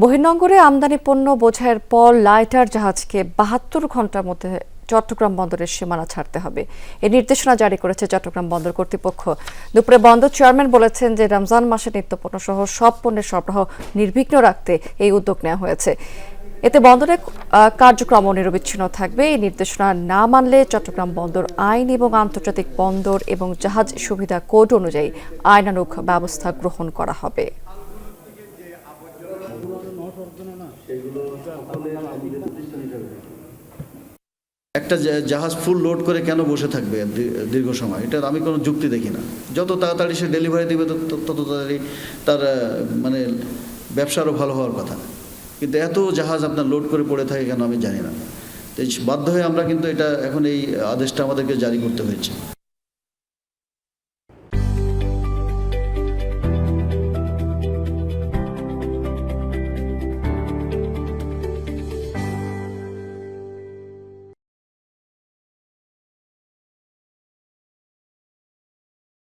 বহির্নগরে আমদানি পণ্য বোঝাইয়ের পর লাইটার জাহাজকে বাহাত্তর ঘণ্টার মধ্যে চট্টগ্রাম বন্দরের সীমানা ছাড়তে হবে। এই নির্দেশনা জারি করেছে চট্টগ্রাম বন্দর কর্তৃপক্ষ। দুপুরে বন্দর চেয়ারম্যান বলেছেন যে, রমজান মাসে নিত্যপণ্য সহ সব পণ্যের সরবরাহ নির্বিঘ্ন রাখতে এই উদ্যোগ নেওয়া হয়েছে। এতে বন্দরের কার্যক্রম নিরবিচ্ছিন্ন থাকবে। এই নির্দেশনা না মানলে চট্টগ্রাম বন্দর আইন এবং আন্তর্জাতিক বন্দর এবং জাহাজ সুবিধা কোড অনুযায়ী আইনানুগ ব্যবস্থা গ্রহণ করা হবে। একটা জাহাজ ফুল লোড করে কেন বসে থাকবে দীর্ঘ সময়? এটার আমি কোনো যুক্তি দেখি না। যত তাড়াতাড়ি সে ডেলিভারি দেবে তত তত তাড়াতাড়ি তার মানে ব্যবসা আরও ভালো হওয়ার কথা। কিন্তু এত জাহাজ আপনার লোড করে পড়ে থাকে কেন আমি জানি না। তো বাধ্য হয়ে আমরা কিন্তু এটা এখন এই আদেশটা আমাদেরকে জারি করতে হয়েছে।